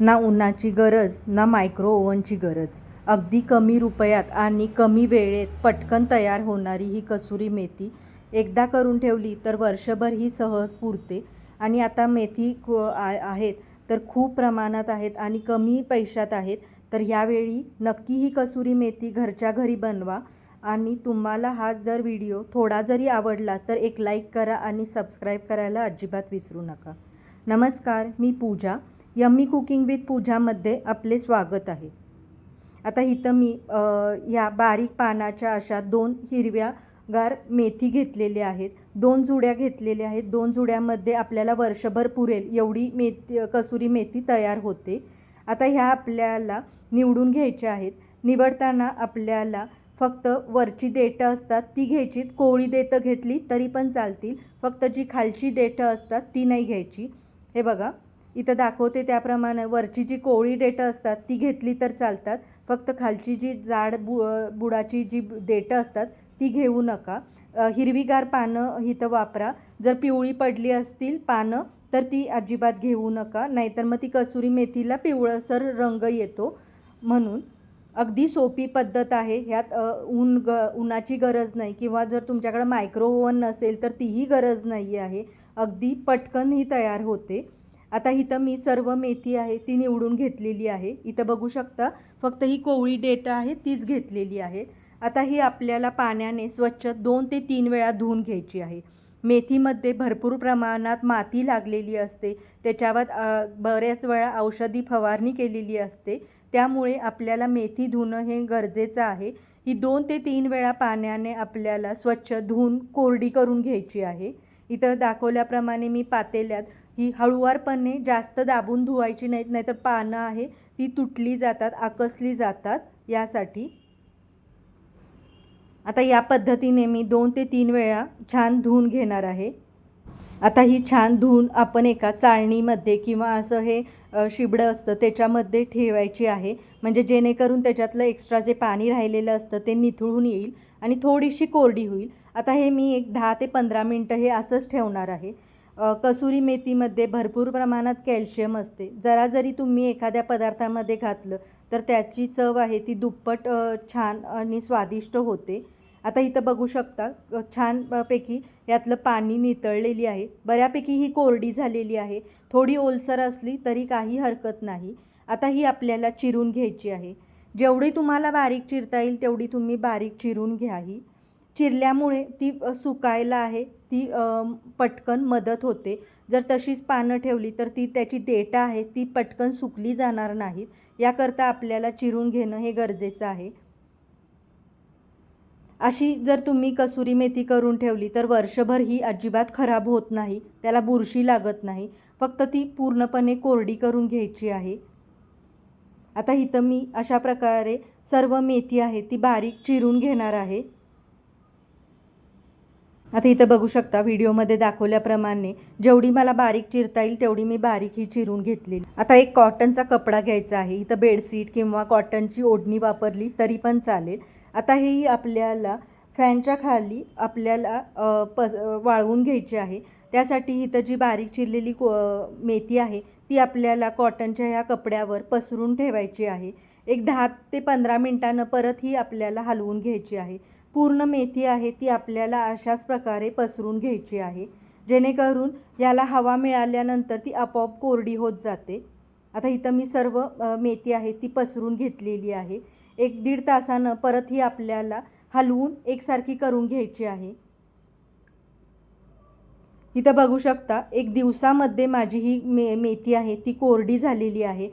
ना उन्हाची गरज ना मायक्रो ओव्हनची गरज. अगदी कमी रुपयात आणि कमी वेळेत पटकन तयार होणारी ही कसुरी मेथी एकदा करून ठेवली तर वर्षभर ही सहज पुरते. आणि आता मेथी क आ आहेत तर खूप प्रमाणात आहेत आणि कमी पैशात आहेत. तर ह्यावेळी नक्की ही कसुरी मेथी घरच्या घरी बनवा. आणि तुम्हाला हा जर व्हिडिओ थोडा जरी आवडला तर एक लाईक करा आणि सबस्क्राईब करायला अजिबात विसरू नका. नमस्कार मी पूजा. यम्मी कुकिंग विथ पूजामध्ये आपले स्वागत आहे. आता इथं मी या ह्या बारीक पानाच्या अशा दोन हिरव्या गार मेथी घेतलेल्या आहेत. दोन जुड्या घेतलेल्या आहेत. दोन जुड्यामध्ये आपल्याला वर्षभर पुरेल एवढी मेथी कसुरी मेथी तयार होते. आता ह्या आपल्याला निवडून घ्यायच्या आहेत. निवडताना आपल्याला फक्त वरची देठं असतात ती घ्यायची कोळी देठं घेतली तरी पण चालतील. फक्त जी खालची देठं असतात ती नाही घ्यायची. हे बघा. इथं दाखवते त्याप्रमाणे वरची जी कोवळी डेटं असतात ती घेतली तर चालतात. फक्त खालची जी जाड बु बुडाची जी देटं असतात ती घेऊ नका. हिरवीगार पानं इथं वापरा. जर पिवळी पडली असतील पानं तर ती अजिबात घेऊ नका. नाहीतर मग ती कसुरी मेथीला पिवळसर रंग येतो म्हणून. अगदी सोपी पद्धत आहे. ह्यात ऊन ग उन्हाची गरज नाही किंवा जर तुमच्याकडं मायक्रोओवन नसेल तर तीही गरज नाही आहे. अगदी पटकन ही तयार होते. आता इथं मी सर्व मेथी आहे ती निवडून घेतलेली आहे. इथं बघू शकता फक्त ही कोवळी डेटा आहे तीच घेतलेली आहे. आता ही आपल्याला पाण्याने स्वच्छ दोन ते तीन वेळा धुवून घ्यायची आहे. मेथीमध्ये भरपूर प्रमाणात माती लागलेली असते. त्याच्यावर बऱ्याच वेळा औषधी फवारणी केलेली असते. त्यामुळे आपल्याला मेथी धुणं हे गरजेचं आहे. ही दोन ते तीन वेळा पाण्याने आपल्याला स्वच्छ धुवून कोरडी करून घ्यायची आहे. इथं दाखवल्याप्रमाणे मी पातेल्यात. ही हळुवारपणे जास्त दाबून धुवायची नाहीत नाहीतर पानं आहे ती तुटली जातात आकसली जातात यासाठी. आता या पद्धतीने मी दोन ते तीन वेळा छान धुवून घेणार आहे. आता ही छान धुवून आपण एका चाळणीमध्ये किंवा असं हे शिबडं असतं त्याच्यामध्ये ठेवायची आहे. म्हणजे जेणेकरून त्याच्यातलं एक्स्ट्रा जे पाणी राहिलेलं असतं ते निथळून येईल आणि थोडीशी कोरडी होईल. आता हे मी एक दहा ते पंधरा मिनटं हे असंच ठेवणार आहे. कसुरी मेथीमध्ये भरपूर प्रमाणात कॅल्शियम असते. जरा जरी तुम्ही एखाद्या पदार्थामध्ये घातलं तर त्याची चव आहे ती दुप्पट छान आणि स्वादिष्ट होते. आता इथं बघू शकता छानपैकी छान पैकी यातलं पाणी नितळलेली आहे. बऱ्यापैकी ही कोरडी झालेली आहे. थोडी ओलसर असली तरी काही हरकत नाही. आता ही आपल्याला चिरून घ्यायची आहे. जेवढी तुम्हाला बारीक चिरता येईल तेवढी तुम्ही बारीक चिरून घ्या ही. चिरल्यामुळे ती सुकायला आहे. ती पटकन मदत होते. जर तशीच पानं ठेवली तर ती त्याची देठं आहे ती पटकन सुकली जाणार नाहीत. याकरता आपल्याला चिरून घेणं हे गरजेचं आहे. अशी जर तुम्ही कसुरी मेथी करून ठेवली तर वर्षभर ही अजिबात खराब होत नाही त्याला बुरशी लागत नाही. फक्त ती पूर्णपणे कोरडी करून घ्यायची आहे. आता इथं मी अशा प्रकारे सर्व मेथी आहे ती बारीक चिरून घेणार आहे. आता इथं बघू शकता व्हिडिओमध्ये दाखवल्याप्रमाणे जेवढी मला बारीक चिरता येईल तेवढी मी बारीक ही चिरून घेतली आता एक कॉटनचा कपडा घ्यायचा आहे. इथं बेडशीट किंवा कॉटनची ओढणी वापरली तरी पण चालेल. आता ही आपल्याला फॅनच्या खाली आपल्याला पस वाळवून घ्यायची आहे. त्यासाठी इथं जी बारीक चिरलेली को मेथी आहे ती आपल्याला कॉटनच्या ह्या कपड्यावर पसरून ठेवायची आहे. एक दहा ते पंधरा मिनटानं परत ही आपल्याला हलवून घ्यायची आहे. पूर्ण मेथी आहे ती आपल्याला अशाच प्रकारे पसरून घ्यायची आहे. जेणेकरून याला हवा मिळाल्यानंतर ती आपोआप कोरडी होत जाते. आता इथं मी सर्व मेथी आहे ती पसरून घेतलेली आहे. एक दीड तासानं परत ही आपल्याला हलवून एकसारखी करून घ्यायची आहे. इथं बघू शकता एक दिवसामध्ये माझी ही मे मेथी आहे ती कोरडी झालेली आहे.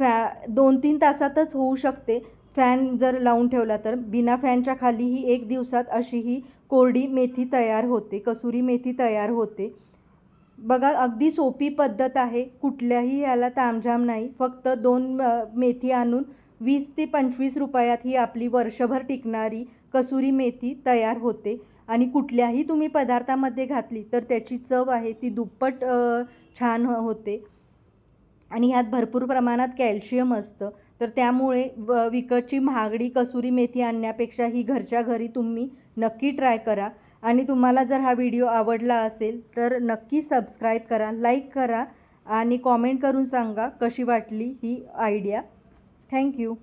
फॅ दोन तीन तासातच होऊ शकते. फॅन जर लावून ठेवला तर बिना फॅनच्या खाली ही एक दिवसात अशी ही कोरडी मेथी तयार होते कसुरी मेथी तयार होते. बघा अगदी सोपी पद्धत आहे कुठल्याही याला तामझाम नाही फक्त दोन मेथी आणून वीस ते पंचवीस रुपयात ही आपली वर्षभर टिकणारी कसुरी मेथी तयार होते. आणि कुठल्याही तुम्ही पदार्थामध्ये घातली तर त्याची चव आहे ती दुप्पट छान होते. आणि ह्यात भरपूर प्रमाणात कॅल्शियम असतं. तर त्यामुळे व विकतची महागडी कसुरी मेथी आणण्यापेक्षा ही घरच्या घरी तुम्ही नक्की ट्राय करा. आणि तुम्हाला जर हा व्हिडिओ आवडला असेल तर नक्की सबस्क्राईब करा लाईक करा आणि कॉमेंट करून सांगा कशी वाटली ही आयडिया. थँक्यू